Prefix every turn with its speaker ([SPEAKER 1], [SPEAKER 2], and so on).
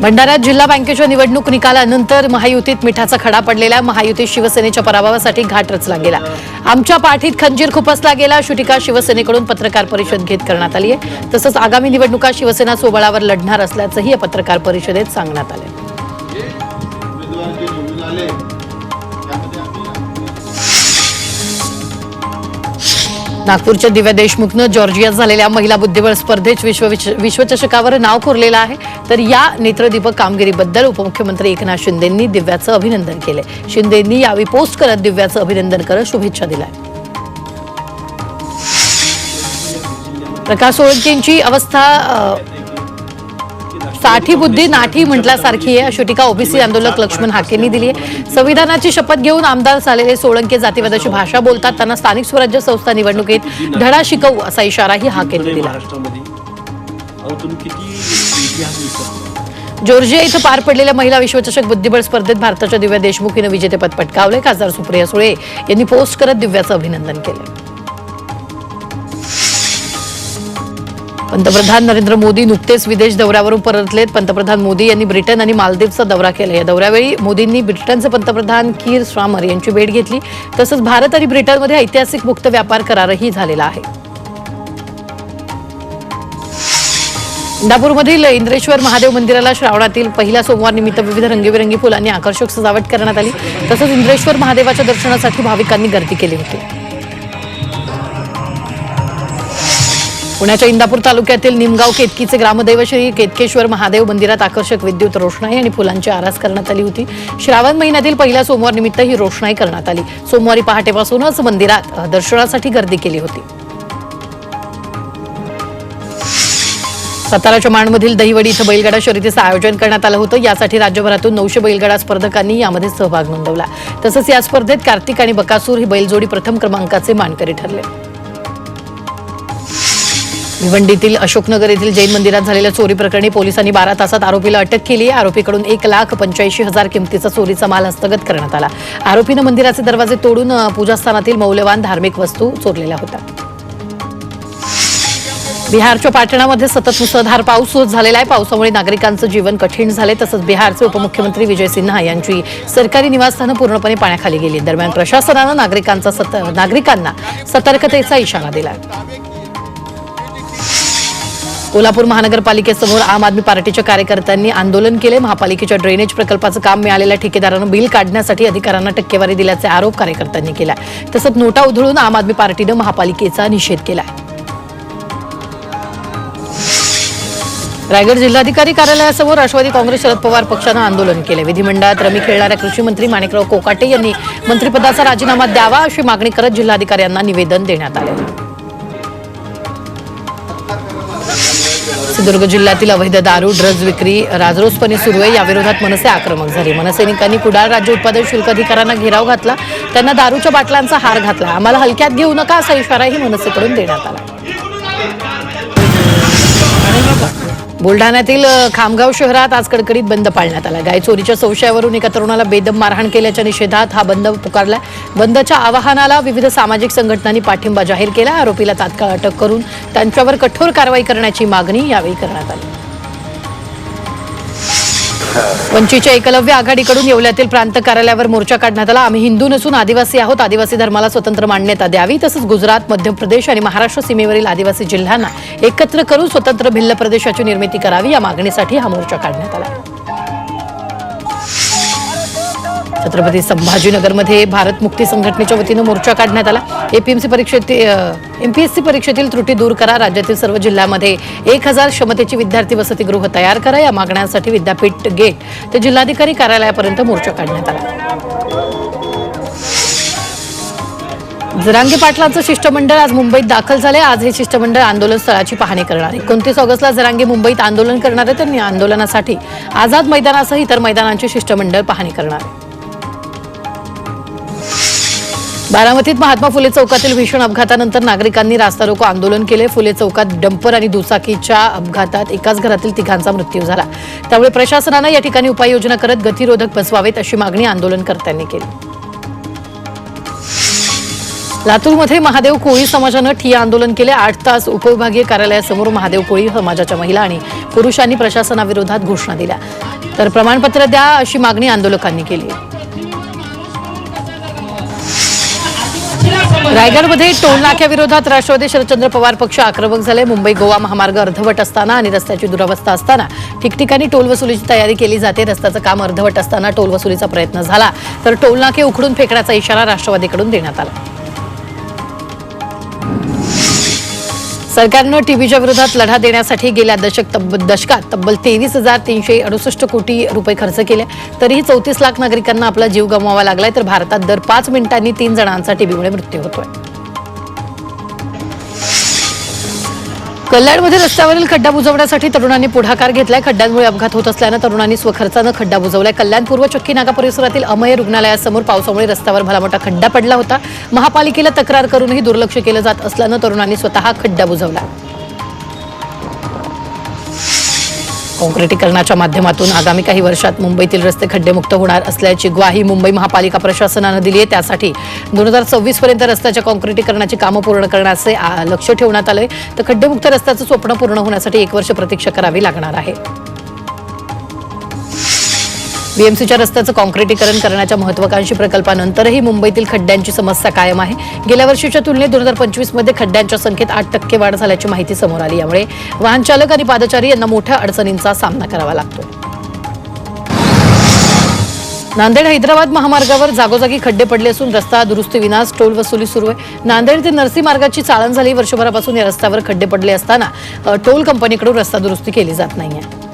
[SPEAKER 1] भंडाऱ्यात जिल्हा बँकेच्या निवडणूक निकालानंतर महायुतीत मिठाचा खडा पडलेला. महायुती शिवसेनेच्या पराभवासाठी घाट रचला गेला. आमच्या पाठीत खंजीर खुपसला गेला. अशी टीका शिवसेनेकडून पत्रकार परिषद घेत करण्यात आली आहे. तसंच आगामी निवडणुका शिवसेना सोबळावर लढणार असल्याचंही या पत्रकार परिषदेत सांगण्यात आलं नागपूरच्या दिव्या देशमुखनं जॉर्जियात झालेल्या महिला बुद्धिबळ स्पर्धेत विश्व विश्वचषकावर नाव कोरलेलं आहे. तर या नेत्रदीपक कामगिरीबद्दल उपमुख्यमंत्री एकनाथ शिंदेंनी दिव्याचं अभिनंदन केले शिंदेंनी यावेळी पोस्ट करत दिव्याचं अभिनंदन करत शुभेच्छा दिल्या प्रकाश सोळंकेंची अवस्था साठी बुद्धी नाठी म्हटल्यासारखी आहे. अशी टीका ओबीसी आंदोलक लक्ष्मण हाकेंनी दिली आहे. संविधानाची शपथ घेऊन आमदार झालेले सोळंके जातीवादाची भाषा बोलतात. त्यांना स्थानिक स्वराज्य संस्था निवडणुकीत धडा शिकवू असा इशाराही हाकेंनी दिला. जॉर्जिया इथं पार पडलेल्या महिला विश्वचषक बुद्धिबळ स्पर्धेत भारताच्या दिव्या देशमुख हिनं विजेतेपद पटकावले खासदार सुप्रिया सुळे यांनी पोस्ट करत दिव्याचं अभिनंदन केलं पंतप्रधान नरेंद्र मोदी नुकतेच विदेश दौऱ्यावरून परतलेत. पंतप्रधान मोदी यांनी ब्रिटन आणि मालदीवचा दौरा केला. या दौऱ्यावेळी मोदींनी ब्रिटनचे पंतप्रधान कीर स्वामर यांची भेट घेतली. तसंच भारत आणि ब्रिटनमध्ये ऐतिहासिक मुक्त व्यापार करारही झालेला आहे. इंदापूरमधील इंद्रेश्वर महादेव मंदिराला श्रावणातील पहिल्या सोमवार निमित्त विविध रंगीबेरंगी फुलांनी आकर्षक सजावट करण्यात आली. तसंच इंद्रेश्वर महादेवाच्या दर्शनासाठी भाविकांनी गर्दी केली होती. पुण्याच्या इंदापूर तालुक्यातील निमगाव केतकीचे ग्रामदैव श्री केतकेश्वर महादेव मंदिरात आकर्षक विद्युत रोषणाई आणि फुलांची आरास करण्यात आली होती. श्रावण महिन्यातील पहिल्या सोमवार निमित्त ही रोषणाई करण्यात आली. सोमवारी पहाटेपासूनच मंदिरात दर्शनासाठी गर्दी केली होती. साताराच्या माणमधील दहिवडी इथं बैलगाडा शर्यतीचं आयोजन करण्यात आलं होतं. यासाठी राज्यभरातून नऊशे बैलगाडा स्पर्धकांनी यामध्ये सहभाग नोंदवला. तसंच या स्पर्धेत कार्तिक आणि बकासूर ही बैलजोडी प्रथम क्रमांकाचे मानकरी ठरले. भिवंडीतील अशोकनगर येथील जैन मंदिरात झालेल्या चोरी प्रकरणी पोलिसांनी बारा तासात आरोपीला अटक केली. आरोपीकडून एक लाख पंच्याऐंशी हजार किमतीचा चोरीचा माल हस्तगत करण्यात आला. आरोपीनं मंदिराचे दरवाजे तोडून पूजास्थानातील मौल्यवान धार्मिक वस्तू चोरलेल्या होत्या. बिहारच्या पाटणामध्ये सतत मुसळधार पाऊस होत झालेला आहे. पावसामुळे नागरिकांचं जीवन कठीण झाले तसंच बिहारचे उपमुख्यमंत्री विजय सिन्हा यांची सरकारी निवासस्थानं पूर्णपणे पाण्याखाली गेली. दरम्यान प्रशासनानं नागरिकांचा सत नागरिकांना सतर्कतेचा इशारा दिला कोल्हापूर महानगरपालिकेसमोर आम आदमी पार्टीच्या कार्यकर्त्यांनी आंदोलन केले. महापालिकेच्या ड्रेनेज प्रकल्पाचं काम मिळालेल्या ठेकेदारानं बिल काढण्यासाठी अधिकाऱ्यांना टक्केवारी दिल्याचे आरोप कार्यकर्त्यांनी केला तसंच नोटा उधळून आम आदमी पार्टीनं महापालिकेचा निषेध केला रायगड जिल्हाधिकारी कार्यालयासमोर राष्ट्रवादी काँग्रेस शरद पवार पक्षानं आंदोलन केले. विधिमंडळात रमी खेळणाऱ्या कृषी मंत्री माणिकराव कोकाटे यांनी मंत्रिपदाचा राजीनामा द्यावा अशी मागणी करत जिल्हाधिकाऱ्यांना निवेदन देण्यात आले. सिंधुदुर्ग जिल्ह्यातील अवैध दारू ड्रग्ज विक्री राजरोसपणे सुरू आहे. याविरोधात मनसे आक्रमक झाली. मनसैनिकांनी कुडाळ राज्य उत्पादन शुल्क अधिकाऱ्यांना घेराव घातला. त्यांना दारूच्या बाटल्यांचा हार घातला. आम्हाला हलक्यात घेऊ नका असा इशाराही मनसेकडून देण्यात आला. बुलढाण्यातील खामगाव शहरात आज कडकडीत बंद पाळण्यात आला. गाय चोरीच्या संशयावरून एका तरुणाला बेदम मारहाण केल्याच्या निषेधात हा बंद पुकारला बंदच्या आवाहनाला विविध सामाजिक संघटनांनी पाठिंबा जाहीर केला. आरोपीला तात्काळ अटक करून त्यांच्यावर कठोर कारवाई करण्याची मागणी यावेळी करण्यात आली. वंचितच्या एकलव्य आघाडीकडून येवल्यातील प्रांत कार्यालयावर मोर्चा काढण्यात आला. आम्ही हिंदू नसून आदिवासी आहोत. आदिवासी धर्माला स्वतंत्र मान्यता द्यावी. तसंच गुजरात मध्य प्रदेश आणि महाराष्ट्र सीमेवरील आदिवासी जिल्ह्यांना एकत्र करून स्वतंत्र भिल्ल प्रदेशाची निर्मिती करावी या मागणीसाठी हा मोर्चा काढण्यात आला. छत्रपती संभाजीनगरमध्ये भारत मुक्ती संघटनेच्या वतीनं मोर्चा काढण्यात आला. एपीएमसी परीक्षेतील एमपीएससी परीक्षेतील त्रुटी दूर करा. राज्यातील सर्व जिल्ह्यामध्ये एक हजार क्षमतेची विद्यार्थी वसतिगृह तयार करा. या मागण्यांसाठी विद्यापीठ गेट ते जिल्हाधिकारी कार्यालयापर्यंत मोर्चा काढण्यात आला. जरांगे पाटलांचं शिष्टमंडळ आज मुंबईत दाखल झाले आज हे शिष्टमंडळ आंदोलन स्थळाची पाहणी करणार आहे. एकोणतीस ऑगस्टला जरांगे मुंबईत आंदोलन करणार आहे त्यांनी आंदोलनासाठी आझाद मैदानासह इतर मैदानांची शिष्टमंडळ पाहणी करणार आहे. बारामतीत महात्मा फुले चौकातील भीषण अपघातानंतर नागरिकांनी रास्ता रोको आंदोलन केले. फुले चौकात डंपर आणि दुचाकीच्या अपघातात एकाच घरातील तिघांचा मृत्यू झाला. त्यामुळे प्रशासनानं या ठिकाणी उपाययोजना करत गतिरोधक बसवावेत अशी मागणी आंदोलनकर्त्यांनी केली. लातूरमध्ये महादेव कोळी समाजानं ठिया आंदोलन केले. आठ तास उपविभागीय कार्यालयासमोर महादेव कोळी समाजाच्या महिला आणि पुरुषांनी प्रशासनाविरोधात घोषणा दिल्या. तर प्रमाणपत्र द्या अशी मागणी आंदोलकांनी केली. रायगडमध्ये टोल नाक्याविरोधात राष्ट्रवादी शरदचंद्र पवार पक्ष आक्रमक झाले. मुंबई गोवा महामार्ग अर्धवट असताना आणि रस्त्याची दुरावस्था असताना ठिकठिकाणी टोल वसुलीची तयारी केली जाते. रस्त्याचं काम अर्धवट असताना टोल वसुलीचा प्रयत्न झाला. तर टोल नाके उखडून फेकण्याचा इशारा राष्ट्रवादीकडून देण्यात आला. सरकारनं टीबीच्या विरोधात लढा देण्यासाठी गेल्या दशक तब्बल दशकात तब्बल तेवीस हजार तीनशे अडुसष्ट कोटी रुपये खर्च केले. तरीही चौतीस लाख नागरिकांना आपला जीव गमवावा लागलाय तर भारतात दर पाच मिनिटांनी तीन जणांचा टीबीमुळे मृत्यू होतोय. कल्याणमध्ये रस्त्यावरील खड्डा बुजवण्यासाठी तरुणांनी पुढाकार घेतलाय. खड्ड्यांमुळे अपघात होत असल्यानं तरुणांनी स्वखर्चानं खड्डा बुजवलाय. कल्याण पूर्व चक्की नागा परिसरातील अमय रुग्णालयासमोर पावसामुळे रस्त्यावर भला मोठा खड्डा पडला होता. महापालिकेला तक्रार करूनही दुर्लक्ष केलं जात असल्यानं तरुणांनी स्वतः खड्डा बुजवला. काँक्रिटीकरणाच्या माध्यमातून आगामी काही वर्षात मुंबईतील रस्ते खड्डेमुक्त होणार असल्याची ग्वाही मुंबई महापालिका प्रशासनानं दिली आहे. त्यासाठी दोन हजार सव्वीस पर्यंत रस्त्याच्या काँक्रिटीकरणाची कामं पूर्ण करण्याचे लक्ष ठेवण्यात आलंय. तर खड्डेमुक्त रस्त्याचं स्वप्न पूर्ण होण्यासाठी एक वर्ष प्रतीक्षा करावी लागणार आहे. बीएमसीच्या रस्त्याचं काँक्रिटीकरण करण्याच्या महत्वाकांक्षी प्रकल्पानंतरही मुंबईतील खड्ड्यांची समस्या कायम आहे. गेल्या वर्षीच्या तुलनेत दोन हजार पंचवीसमध्ये खड्ड्यांच्या संख्येत आठ टक्के वाढ झाल्याची माहिती समोर आली. यामुळे वाहनचालक आणि पादचारी यांना मोठ्या अडचणींचा सामना करावा लागतो. नांदेड हैदराबाद महामार्गावर जागोजागी खड्डे पडले असून रस्ता दुरुस्ती विनास टोल वसुली सुरू आहे. नांदेड ते नरसी मार्गाची चाळण झाली. वर्षभरापासून या रस्त्यावर खड्डे पडले असताना टोल कंपनीकडून रस्ता दुरुस्ती केली जात नाहीये.